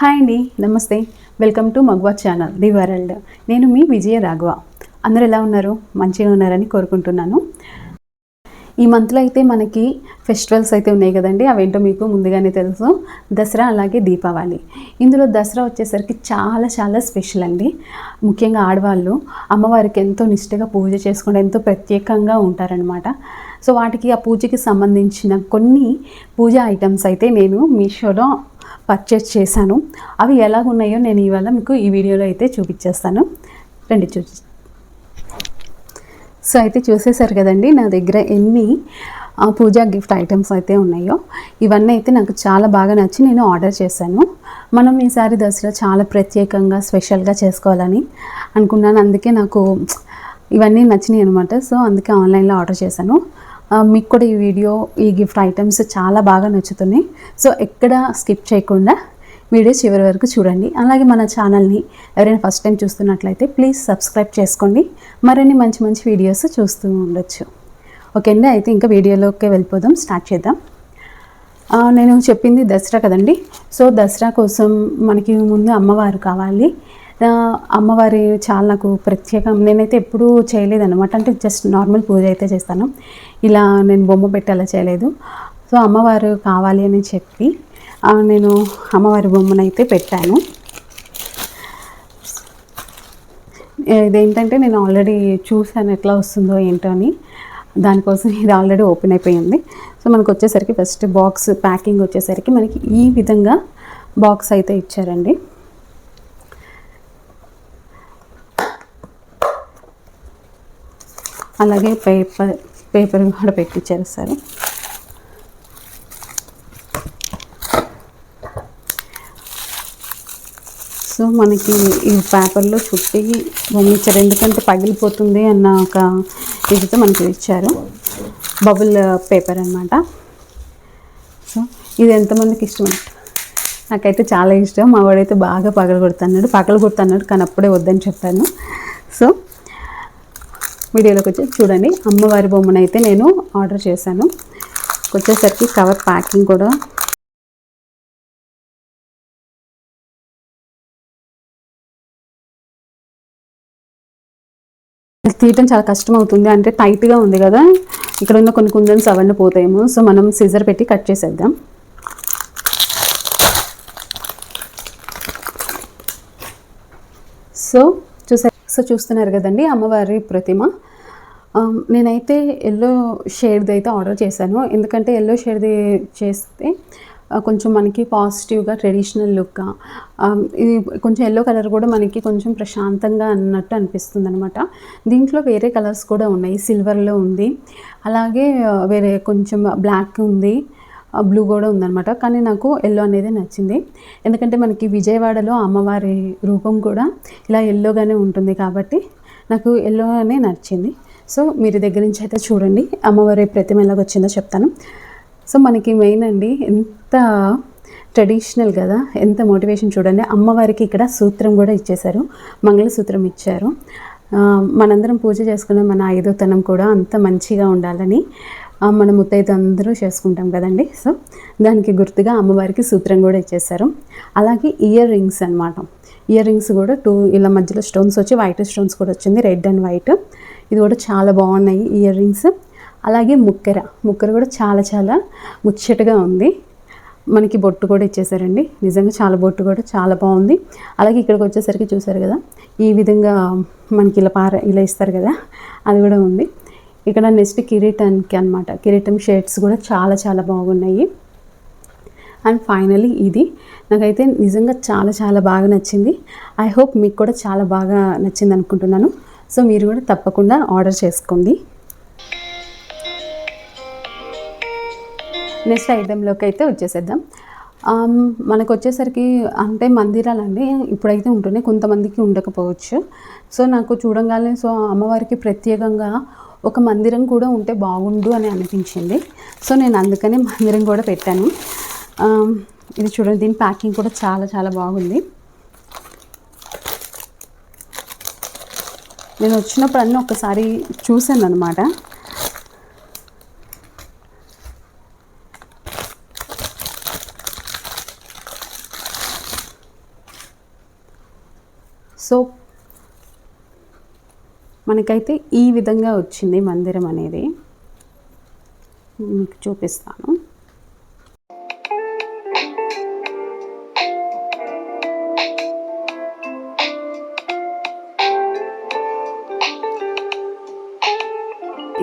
Hi అండి నమస్తే. Welcome to Magva channel the world. నేను మీ విజయ రాఘవ. అందరు ఎలా ఉన్నారు? మంచిగా ఉన్నారని కోరుకుంటున్నాను. ఈ మంత్లో అయితే మనకి ఫెస్టివల్స్ అయితే ఉన్నాయి కదండి అవేంటో మీకు ముందుగానే తెలుసు. దసరా అలాగే దీపావళి. ఇందులో దసరా వచ్చేసరికి చాలా చాలా స్పెషల్ అండి. ముఖ్యంగా ఆడవాళ్ళు అమ్మవారికి ఎంతో నిష్ఠగా పూజ చేసుకుంటే ఎంతో ప్రత్యేకంగా ఉంటారనమాట సో వాటికి ఆ పూజకి సంబంధించిన కొన్ని పూజా ఐటమ్స్ అయితే నేను మీషోలో పర్చేస్ చేశాను. అవి ఎలాగున్నాయో నేను ఇవాళ మీకు ఈ వీడియోలో అయితే చూపించేస్తాను. రండి చూసి సో అయితే చూసేశారు కదండి నా దగ్గర ఎన్ని పూజా గిఫ్ట్ ఐటమ్స్ అయితే ఉన్నాయో. ఇవన్నీ అయితే నాకు చాలా బాగా నచ్చి నేను ఆర్డర్ చేశాను. మనం ఈసారి దసరా చాలా ప్రత్యేకంగా స్పెషల్గా చేసుకోవాలని అనుకున్నాను. అందుకే నాకు ఇవన్నీ నచ్చినాయి అనమాట సో అందుకే ఆన్లైన్లో ఆర్డర్ చేశాను. మీకు కూడా ఈ వీడియో ఈ గిఫ్ట్ ఐటమ్స్ చాలా బాగా నచ్చుతున్నాయి. సో ఎక్కడ స్కిప్ చేయకుండా వీడియో చివరి వరకు చూడండి. అలాగే మన ఛానల్ని ఎవరైనా ఫస్ట్ టైం చూస్తున్నట్లయితే ప్లీజ్ సబ్స్క్రైబ్ చేసుకోండి. మరిన్ని మంచి మంచి వీడియోస్ చూస్తూ ఉండొచ్చు. ఓకే అండి అయితే ఇంకా వీడియోలోకి వెళ్ళిపోదాం స్టార్ట్ చేద్దాం. నేను చెప్పింది దసరా కదండి. సో దసరా కోసం మనకి ముందు అమ్మవారు కావాలి. అమ్మవారి చాలా నాకు ప్రత్యేకం. నేనైతే ఎప్పుడూ చేయలేదన్నమాట. అంటే జస్ట్ నార్మల్ పూజ అయితే చేస్తాను. ఇలా నేను బొమ్మ పెట్టేలా చేయలేదు. సో అమ్మవారు కావాలి అని చెప్పి నేను అమ్మవారి బొమ్మనైతే పెట్టాను. ఇదేంటంటే నేను ఆల్రెడీ చూసాను ఎట్లా వస్తుందో ఏంటో అని. దానికోసం ఇది ఆల్రెడీ ఓపెన్ అయిపోయింది సో మనకు వచ్చేసరికి ఫస్ట్ బాక్స్ ప్యాకింగ్ వచ్చేసరికి మనకి ఈ విధంగా బాక్స్ అయితే ఇచ్చారండి. అలాగే పేపర్ పేపర్ కూడా పెట్టించారు సార్. సో మనకి ఈ పేపర్లో చుట్టి బొమ్మిచ్చారు ఎందుకంటే పగిలిపోతుంది అన్న ఒక ఇదితో మనకి ఇచ్చారు. బబుల్ పేపర్ అనమాట సో ఇది ఎంతమందికి ఇష్టం నాకైతే చాలా ఇష్టం. మా వాడైతే బాగా పగల కొడుతున్నాడు పగల కొడుతున్నాడు కానీ అప్పుడే వద్దని చెప్పాను. సో వీడియోలోకి వచ్చి చూడండి. అమ్మవారి బొమ్మను అయితే నేను ఆర్డర్ చేశాను. వచ్చేసరికి కవర్ ప్యాకింగ్ కూడా. తీయటం చాలా కష్టం అవుతుంది అంటే టైట్గా ఉంది కదా. ఇక్కడ ఉన్న కొన్ని కుందన్స్ అవన్నీ పోతాయేమో. సో మనం సిజర్ పెట్టి కట్ చేసేద్దాం. సో సో చూస్తున్నారు కదండి అమ్మవారి ప్రతిమ. నేనైతే ఎల్లో షేడ్ది అయితే ఆర్డర్ చేశాను. ఎందుకంటే ఎల్లో షేడ్ది చేస్తే కొంచెం మనకి పాజిటివ్గా ట్రెడిషనల్ లుక్ ఇది కొంచెం ఎల్లో కలర్ కూడా మనకి కొంచెం ప్రశాంతంగా అన్నట్టు అనిపిస్తుంది అనమాట దీంట్లో వేరే కలర్స్ కూడా ఉన్నాయి. సిల్వర్లో ఉంది. అలాగే వేరే కొంచెం బ్లాక్ ఉంది. బ్లూ కూడా ఉందన్నమాట. కానీ నాకు ఎల్లో అనేది నచ్చింది. ఎందుకంటే మనకి విజయవాడలో అమ్మవారి రూపం కూడా ఇలా ఎల్లోగానే ఉంటుంది కాబట్టి నాకు ఎల్లో అనే నచ్చింది. సో మీరు దగ్గర నుంచి అయితే చూడండి అమ్మవారి ప్రతిమ ఎలాగ వచ్చిందో చెప్తాను. సో మనకి మెయిన్ అండి ఎంత ట్రెడిషనల్ కదా ఎంత మోటివేషన్ చూడండి. అమ్మవారికి ఇక్కడ సూత్రం కూడా ఇచ్చేశారు మంగళసూత్రం ఇచ్చారు. మనందరం పూజ చేసుకున్న మన ఐదోతనం కూడా అంత మంచిగా ఉండాలని మన ముత్తైతే అందరూ చేసుకుంటాం కదండి. సో దానికి గుర్తుగా అమ్మవారికి సూత్రం కూడా ఇచ్చేసారు అలాగే ఇయర్ రింగ్స్ అనమాట ఇయర్ రింగ్స్ కూడా టూ ఇలా మధ్యలో స్టోన్స్ వచ్చి వైట్ స్టోన్స్ కూడా వచ్చింది రెడ్ అండ్ వైట్. ఇది కూడా చాలా బాగున్నాయి ఇయర్ రింగ్స్. అలాగే ముక్కెర ముక్కెర కూడా చాలా చాలా ముచ్చటగా ఉంది. మనకి బొట్టు కూడా ఇచ్చేసారండి నిజంగా చాలా బొట్టు కూడా చాలా బాగుంది. అలాగే ఇక్కడికి వచ్చేసరికి చూసారు కదా ఈ విధంగా మనకి ఇలా పార ఇలా ఇస్తారు కదా అది కూడా ఉంది. ఇక్కడ నెక్స్ట్ కిరీటానికి అనమాట కిరీటం షేడ్స్ కూడా చాలా చాలా బాగున్నాయి. అండ్ ఫైనలీ ఇది. నాకైతే నిజంగా చాలా చాలా బాగా నచ్చింది. ఐ హోప్ మీకు కూడా చాలా బాగా నచ్చింది అనుకుంటున్నాను. సో మీరు కూడా తప్పకుండా ఆర్డర్ చేసుకోండి. నెక్స్ట్ ఐటెంలోకి అయితే వచ్చేసేద్దాం. మనకు వచ్చేసరికి అంటే మందిరాలండి. ఇప్పుడైతే ఉంటున్నాయి కొంతమందికి ఉండకపోవచ్చు. సో నాకు చూడంగానే సో అమ్మవారికి ప్రత్యేకంగా ఒక మందిరం కూడా ఉంటే బాగుండు అని అనిపించింది. సో నేను అందుకనే మందిరం కూడా పెట్టాను. ఇది చూడండి దీని ప్యాకింగ్ కూడా చాలా చాలా బాగుంది. నేను వచ్చినప్పుడు అన్నీ ఒకసారి చూశాను అనమాట సో మనకైతే ఈ విధంగా వచ్చింది మందిరం అనేది. మీకు చూపిస్తాను.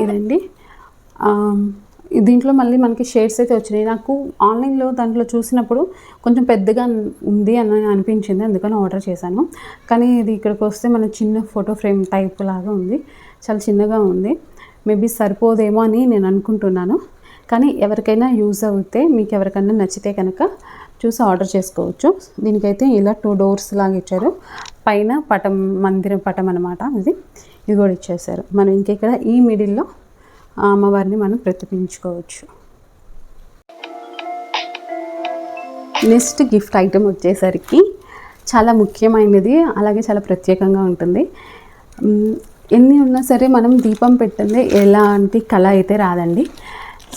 ఇదండి. దీంట్లో మళ్ళీ మనకి షేడ్స్ అయితే వచ్చినాయి. నాకు ఆన్లైన్లో దాంట్లో చూసినప్పుడు కొంచెం పెద్దగా ఉంది అని అనిపించింది. అందుకని ఆర్డర్ చేశాను. కానీ ఇది ఇక్కడికి వస్తే మన చిన్న ఫోటో ఫ్రేమ్ టైప్ లాగా ఉంది. చాలా చిన్నగా ఉంది. మేబీ సరిపోదేమో అని నేను అనుకుంటున్నాను. కానీ ఎవరికైనా యూజ్ అవుతే మీకు ఎవరికైనా నచ్చితే కనుక చూసి ఆర్డర్ చేసుకోవచ్చు. దీనికైతే ఇలా టూ డోర్స్ లాగా ఇచ్చారు. పైన పటం మందిరం పటం అనమాట ఇది ఇది కూడా ఇచ్చేసారు మనం ఇంకెక్కడ ఈ మిడిల్లో ఆ అమ్మవారిని మనం ప్రతిపించుకోవచ్చు నెక్స్ట్ గిఫ్ట్ ఐటెం వచ్చేసరికి చాలా ముఖ్యమైనది అలాగే చాలా ప్రత్యేకంగా ఉంటుంది. ఎన్ని ఉన్నా సరే మనం దీపం పెట్టింది ఎలాంటి కళ అయితే రాదండి.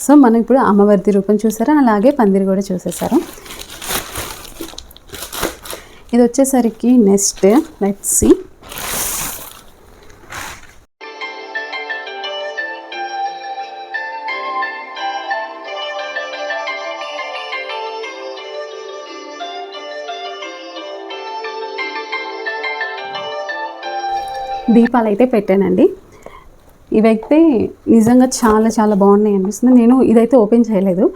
సో మనం ఇప్పుడు అమ్మవారి రూపం చూసారా? అలాగే పందిరి కూడా చూసేసారు. ఇది వచ్చేసరికి నెక్స్ట్ లెట్ సి దీపాలు అయితే పెట్టానండి. ఇవైతే నిజంగా చాలా చాలా బాగున్నాయి అనిపిస్తుంది. నేను ఇదైతే ఓపెన్ చేయలేదు.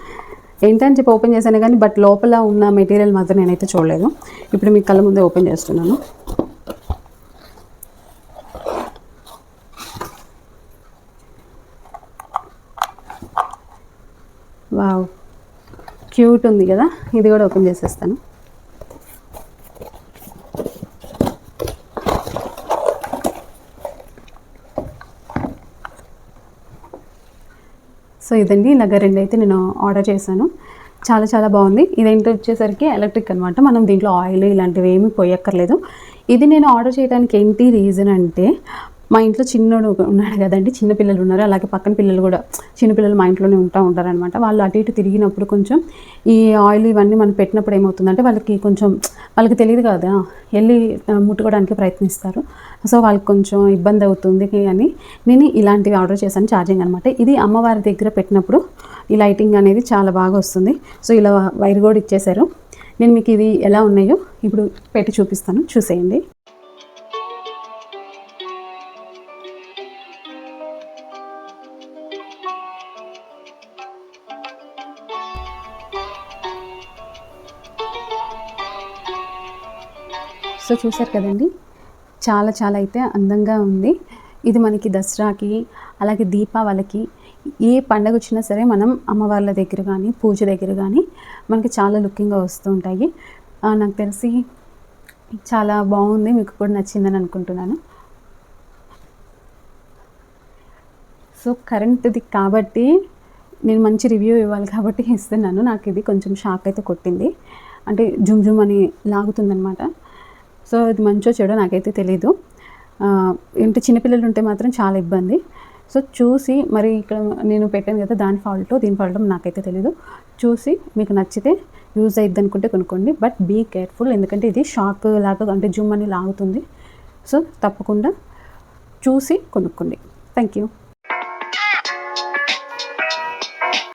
ఏంటని చెప్పి ఓపెన్ చేశాను కానీ బట్ లోపల ఉన్న మెటీరియల్ మాత్రం నేనైతే చూడలేదు. ఇప్పుడు మీ కళ్ళ ముందే ఓపెన్ చేస్తున్నాను. వావ్. క్యూట్ ఉంది కదా? ఇది కూడా ఓపెన్ చేసేస్తాను. సో ఇదండి ఇలాగ రెండు అయితే నేను ఆర్డర్ చేశాను. చాలా చాలా బాగుంది. ఇదేంటి వచ్చేసరికి ఎలక్ట్రిక్ అనమాట మనం దీంట్లో ఆయిల్ ఇలాంటివి ఏమీ పోయక్కర్లేదు. ఇది నేను ఆర్డర్ చేయడానికి ఏంటి రీజన్ అంటే మా ఇంట్లో చిన్నోడు ఉన్నాడు కదండి చిన్న పిల్లలు ఉన్నారు. అలాగే పక్కన పిల్లలు కూడా చిన్న పిల్లలు మా ఇంట్లోనే ఉంటా ఉంటారనమాట వాళ్ళు అటు ఇటు తిరిగినప్పుడు కొంచెం ఈ ఆయిల్ ఇవన్నీ మనం పెట్టినప్పుడు ఏమవుతుందంటే వాళ్ళకి కొంచెం వాళ్ళకి తెలియదు కదా వెళ్ళి ముట్టుకోవడానికి ప్రయత్నిస్తారు. సో వాళ్ళకి కొంచెం ఇబ్బంది అవుతుంది అని నేను ఇలాంటివి ఆర్డర్ చేశాను ఛార్జింగ్ అనమాట ఇది అమ్మవారి దగ్గర పెట్టినప్పుడు ఈ లైటింగ్ అనేది చాలా బాగా వస్తుంది. సో ఇలా వైర్ కూడా ఇచ్చేశారు. నేను మీకు ఇది ఎలా ఉన్నాయో ఇప్పుడు పెట్టి చూపిస్తాను. చూసేయండి. సో చూసారు కదండి? చాలా చాలా అయితే అందంగా ఉంది. ఇది మనకి దసరాకి అలాగే దీపావళికి ఏ పండగ వచ్చినా సరే మనం అమ్మవార్ల దగ్గర కానీ పూజ దగ్గర కానీ మనకి చాలా లుకింగ్గా వస్తూ ఉంటాయి. నాకు తెలిసి చాలా బాగుంది. మీకు కూడా నచ్చిందని అనుకుంటున్నాను. సో కరెంట్ది కాబట్టి నేను మంచి రివ్యూ ఇవ్వాలి కాబట్టి ఇస్తున్నాను. నాకు ఇది కొంచెం షాక్ అయితే కొట్టింది. అంటే జుమ్ జుమ్ అని లాగుతుందనమాట సో ఇది మంచో చెడో నాకైతే తెలీదు. ఆ, ఏంటి చిన్నపిల్లలు ఉంటే మాత్రం చాలా ఇబ్బంది. సో చూసి మరి ఇక్కడ నేను పెట్టాను కదా దాని ఫాల్ట్ దీని ఫాల్ట్ నాకైతే తెలీదు. చూసి మీకు నచ్చితే యూజ్ అయ్యిద్ది అనుకుంటే కొనుక్కోండి. బట్ బీ కేర్ఫుల్ ఎందుకంటే ఇది షాక్ లాగా అంటే జూమ్ అని లాగుతుంది. సో తప్పకుండా చూసి కొనుక్కోండి. Thank you.